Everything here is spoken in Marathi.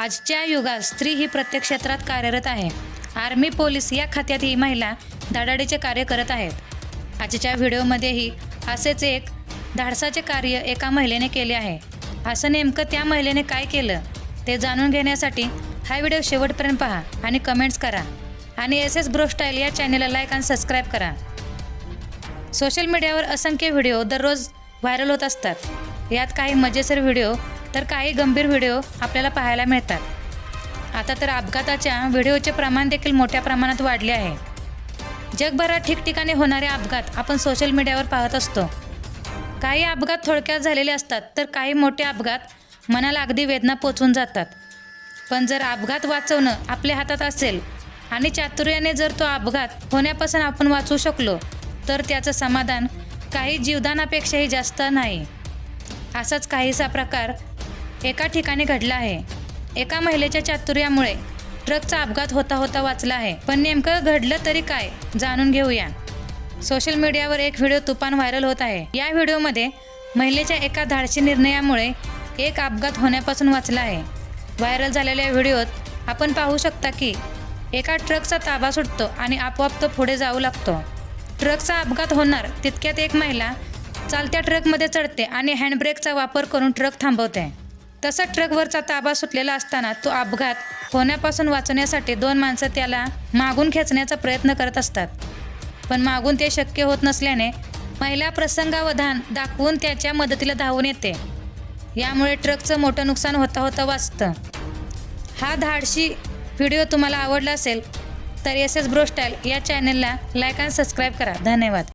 आजच्या युगात स्त्री ही प्रत्येक क्षेत्रात कार्यरत आहे. आर्मी पोलीस या खात्यात ही महिला धडाडीचे कार्य करत आहेत. आजच्या व्हिडिओमध्येही असेच एक धाडसाचे कार्य एका महिलेने केले आहे. असं नेमकं त्या महिलेने काय केलं ते जाणून घेण्यासाठी हा व्हिडिओ शेवटपर्यंत पहा आणि कमेंट्स करा. आणि एस एस ब्रोस्टाईल या चॅनेलला लाईक आणि सबस्क्राईब करा. सोशल मीडियावर असंख्य व्हिडिओ दररोज व्हायरल होत असतात. यात काही मजेशीर व्हिडिओ तर काही गंभीर व्हिडिओ आपल्याला पाहायला मिळतात. आता तर अपघाताच्या व्हिडिओचे प्रमाण देखील मोठ्या प्रमाणात वाढले आहे. जगभरात ठिकठिकाणी होणारे अपघात आपण सोशल मीडियावर पाहत असतो. काही अपघात थोडक्यात झालेले असतात तर काही मोठे अपघात मनाला अगदी वेदना पोचून जातात. पण जर अपघात वाचवणं आपल्या हातात असेल आणि चातुर्याने जर तो अपघात होण्यापासून आपण वाचू शकलो तर त्याचं समाधान काही जीवदानापेक्षाही जास्त नाही. असाच काहीसा प्रकार एका ठिकाणी घडला आहे. एका महिलेच्या चातुर्यामुळे ट्रकचा अपघात होता होता वाचला आहे. पण नेमकं घडलं तरी काय जाणून घेऊया. सोशल मीडियावर एक व्हिडिओ तुफान व्हायरल होत आहे. या व्हिडिओमध्ये महिलेच्या एका धाडशी निर्णयामुळे एक अपघात होण्यापासून वाचला आहे. व्हायरल झालेल्या व्हिडिओत आपण पाहू शकता की एका ट्रकचा ताबा सुटतो आणि आपोआप तो पुढे जाऊ लागतो. ट्रकचा अपघात होणार तितक्यात एक महिला चालत्या ट्रकमध्ये चढते आणि हँडब्रेकचा वापर करून ट्रक थांबवते. तसा ट्रकवरचा ताबा सुटलेला असताना तो अपघात होण्यापासून वाचवण्यासाठी दोन माणसं त्याला मागून खेचण्याचा प्रयत्न करत असतात. पण मागून ते शक्य होत नसल्याने महिला प्रसंगावधान दाखवून त्याच्या मदतीला धावून येते. यामुळे ट्रकचं मोठं नुकसान होता होता वाचतं. हा धाडशी व्हिडिओ तुम्हाला आवडला असेल तर एस एस ब्रोस्टाईल या चॅनलला लाईक आणि सबस्क्राईब करा. धन्यवाद.